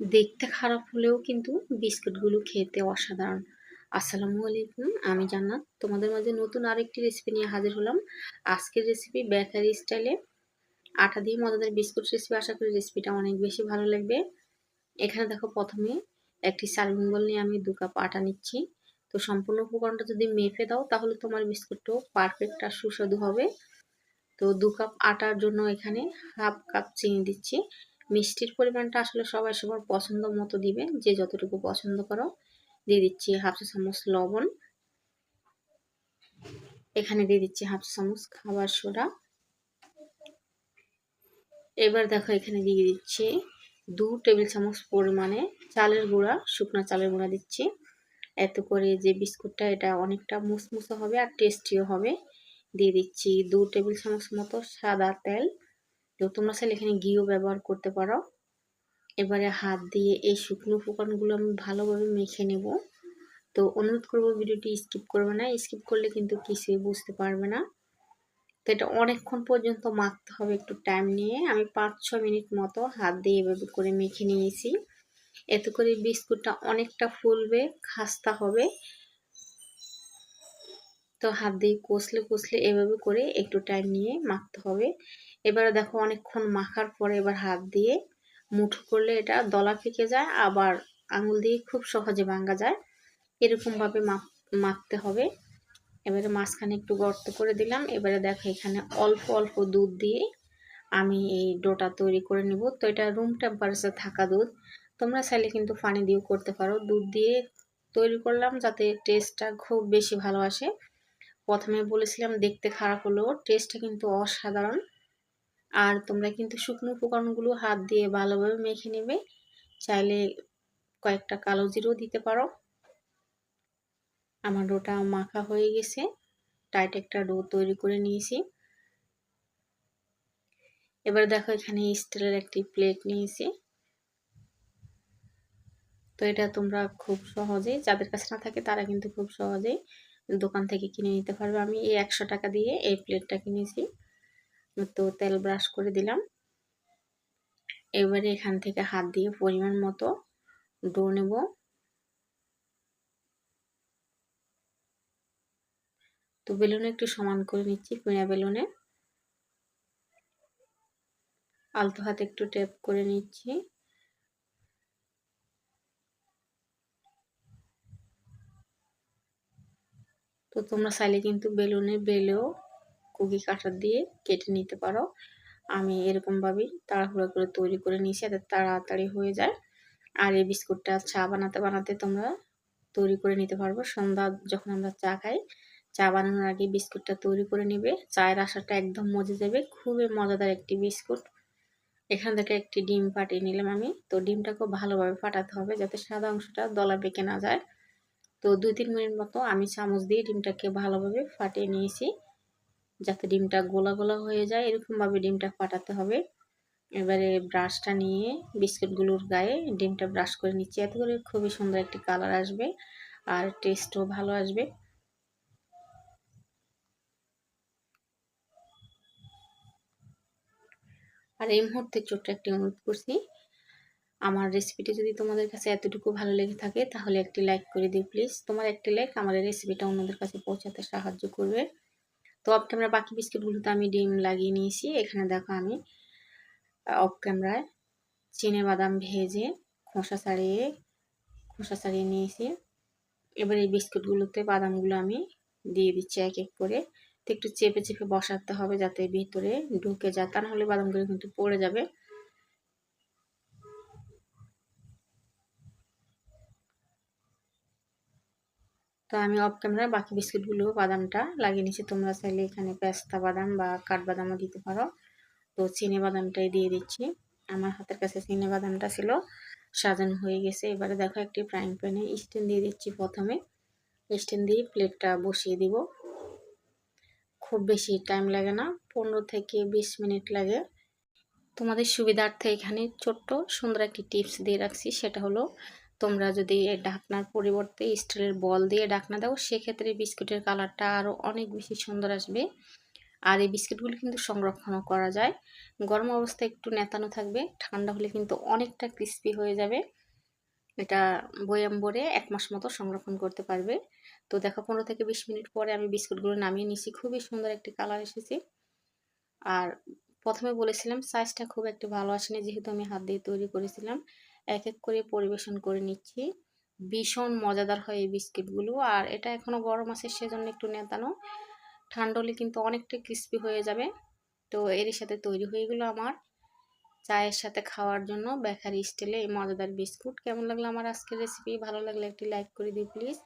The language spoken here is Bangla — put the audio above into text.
দেখতে খারাপ হলেও কিন্তু বিস্কুটগুলো খেতে অসাধারণ। আসসালামু আলাইকুম, আমি জান্নাত। তোমাদের মাঝে নতুন আরেকটি রেসিপি নিয়ে হাজির হলাম। আজকের রেসিপি বেকারি স্টাইলে আটা দিয়ে মজাদার বিস্কুট রেসিপি আশা করি রেসিপিটা অনেক বেশি ভালো লাগবে। এখানে দেখো প্রথমে একটি সার্ভিং বল নিয়ে আমি দু কাপ আটা নিচ্ছি। তো সম্পূর্ণ উপকরণটা যদি মেপে দাও, তাহলে তোমার বিস্কুটটাও পারফেক্ট আর সুস্বাদু হবে। তো দু কাপ আটার জন্য এখানে হাফ কাপ চিনি দিচ্ছি। মিষ্টির পরিমাণটা আসলে সবাই সবার পছন্দ মতো দিবে। যে যতটুকু পছন্দ করো, দিয়ে দিচ্ছি হাফ চা চামচ লবণ। এখানে দিয়ে দিচ্ছি হাফ চা চামচ খাবার সোডা। এবার দেখো এখানে দিয়ে দিচ্ছি দু টেবিল চামচ পরিমাণে চালের গুঁড়া, শুকনো চালের গুঁড়া দিচ্ছি। এত করে যে বিস্কুটটা, এটা অনেকটা মুসমুসো হবে আর টেস্টিও হবে। দিয়ে দিচ্ছি দু টেবিল চামচ মতো সাদা তেল। তো তোমরা চাইলে এখানে ঘিও ব্যবহার করতে পারো। এবারে হাত দিয়ে এই শুকনো উপকরণগুলো আমি ভালোভাবে মেখে নেব। তো অনুরোধ করব ভিডিওটি স্কিপ করবে না, স্কিপ করলে কিন্তু কিছুই বুঝতে পারবে না। তো এটা অনেকক্ষণ পর্যন্ত মাখতে হবে একটু টাইম নিয়ে। আমি পাঁচ ছ মিনিট মতো হাত দিয়ে এভাবে করে মেখে নিয়েছি। এতে করে বিস্কুটটা অনেকটা ফুলবে, খাস্তা হবে। তো হাত দিয়ে কষলে কষলে এভাবে করে একটু টাইম নিয়ে মাখতে হবে। এবারে দেখো অনেকক্ষণ মাখার পরে এবার হাত দিয়ে মুঠো করলে এটা দলা ফেঁকে যায়, আবার আঙুল দিয়ে খুব সহজে ভাঙ্গা যায়। এরকমভাবে মাখতে হবে। এবারে মাঝখানে একটু গর্ত করে দিলাম। এবারে দেখো এখানে অল্প অল্প দুধ দিয়ে আমি এই ডোটা তৈরি করে নিব। তো এটা রুম টেম্পারেচার থাকা দুধ। তোমরা চাইলে কিন্তু পানি দিয়েও করতে পারো। দুধ দিয়ে তৈরি করলাম যাতে টেস্টটা খুব বেশি ভালো আসে। প্রথমে বলেছিলাম দেখতে খারাপ হলেও টেস্টটা কিন্তু অসাধারণ। আর তোমরা কিন্তু শুকনো উপকরণগুলো হাত দিয়ে ভালোভাবে মেখে নেবে। চাইলে কয়েকটা কালো জিরো দিতে পারো। আমার ডোটা মাখা হয়ে গেছে। টাইট একটা ডো তৈরি করে নিয়েছি। এবার দেখো এখানে স্টিলের একটি প্লেট নিয়েছি। তো এটা তোমরা খুব সহজেই, যাদের কাছে না থাকে তারা কিন্তু খুব সহজেই দোকান থেকে কিনে নিতে পারবে। আমি এই একশো টাকা দিয়ে এই প্লেটটা কিনেছি। তো তেল ব্রাশ করে দিলাম। এবারে এখান থেকে হাত দিয়ে পরিমাণ মতো ডো নেব। তো বেলুনে একটু সমান করে নিচ্ছি, পিঁড়া বেলুনে। আলতো হাতে একটু টেপ করে নিচ্ছি। তো তোমরা চাইলে কিন্তু বেলুনে বেলেও কুকি কাটার দিয়ে কেটে নিতে পারো। আমি এরকমভাবেই তাড়াহুড়ো করে তৈরি করে নিয়েছি এতে তাড়াতাড়ি হয়ে যায়। আর এই বিস্কুটটা চা বানাতে বানাতে তোমরা তৈরি করে নিতে পারব। সন্ধ্যা যখন আমরা চা খাই, চা বানানোর আগে বিস্কুটটা তৈরি করে নেবে। চায়ের আশাটা একদম মজে যাবে। খুবই মজাদার একটি বিস্কুট। এখান থেকে একটি ডিম ফাটিয়ে নিলাম আমি। তো ডিমটা খুব ভালোভাবে ফাটাতে হবে যাতে সাদা অংশটা দলা বেঁকে না যায়। তো দুই তিন মিনিট মতো আমি চামচ দিয়ে ডিমটাকে ভালোভাবে ফাটিয়ে নিয়েছি। যাতে ডিমটা গোলা গোলা হয়ে যায়, এরকমভাবে ডিমটা ফাটাতে হবে। এবারে ব্রাশটা নিয়ে বিস্কুটগুলোর গায়ে ডিমটা ব্রাশ করে নিচ্ছি। এত করে খুবই সুন্দর একটি কালার আসবে আর টেস্টও ভালো আসবে। আর এই মুহূর্তে ছোট্ট একটি অনুরোধ করছি, আমার রেসিপিটি যদি তোমাদের কাছে এতটুকু ভালো লেগে থাকে, তাহলে একটি লাইক করে দিও প্লিজ তোমার একটি লাইক আমার রেসিপিটা অন্যদের কাছে পৌঁছাতে সাহায্য করবে। তো অফ ক্যামেরা বাকি বিস্কিটগুলোতে আমি ডিম লাগিয়ে নিয়েছি। এখানে দেখো আমি অফ ক্যামেরায় চিনে বাদাম ভেজে খোসা ছাড়িয়ে খোসা ছাড়িয়ে নিয়েছি। এবার এই বিস্কুটগুলোতে বাদামগুলো আমি দিয়ে দিচ্ছি এক এক করে। তো একটু চেপে চেপে বসাতে হবে যাতে ভিতরে ঢুকে যায়। তা নাহলে বাদামগুলো কিন্তু পড়ে যাবে। তো আমি অফ ক্যামেরায় বাকি বিস্কুটগুলো, বাদামটা লাগিয়ে নিচ্ছি তোমরা চাইলে এখানে পেস্তা বাদাম বা কাঠবাদামও দিতে পারো। তো চিনি বাদামটাই দিয়ে দিচ্ছি। আমার হাতের কাছে চিনি বাদামটা ছিল, সাজানো হয়ে গেছে। এবারে দেখো একটি ফ্রাইং প্যানে স্ট্যান্ড দিয়ে দিচ্ছি প্রথমে। স্ট্যান্ড দিয়ে প্লেটটা বসিয়ে দিব। খুব বেশি টাইম লাগে না, পনেরো থেকে বিশ মিনিট লাগে। তোমাদের সুবিধার্থে এখানে ছোট্ট সুন্দর একটি টিপস দিয়ে রাখছি। সেটা হলো তোমরা যদি ঢাকনার পরিবর্তে স্টিলের বল দিয়ে ঢাকনা দাও, সেক্ষেত্রে বিস্কুটের কালারটা আরও অনেক বেশি সুন্দর আসবে। আর এই বিস্কিটগুলো কিন্তু সংরক্ষণও করা যায়। গরম অবস্থায় একটু নেতানো থাকবে, ঠান্ডা হলে কিন্তু অনেকটা ক্রিস্পি হয়ে যাবে। এটা বয়াম এক মাস মতো সংরক্ষণ করতে পারবে। তো দেখো, পনেরো থেকে বিশ মিনিট পরে আমি বিস্কুটগুলো নামিয়ে নিছি খুবই সুন্দর একটি কালার এসেছে। আর প্রথমে বলেছিলাম, সাইজটা খুব একটা ভালো আসেনি, যেহেতু আমি হাত দিয়ে তৈরি করেছিলাম। এক এক করে পরিবেশন করে নিচ্ছি। ভীষণ মজাদার হয় এই বিস্কিটগুলো। আর এটা এখনও গরম আছে, সেজন্য একটু নেতানো। ঠান্ডলে কিন্তু অনেকটা ক্রিস্পি হয়ে যাবে। তো এরই সাথে তৈরি হয়ে গেলো আমার চায়ের সাথে খাওয়ার জন্য বেকারি স্টাইলে এই মজাদার বিস্কুট। কেমন লাগল আমার আজকের রেসিপি ভালো লাগলে একটি লাইক করে দিই প্লিজ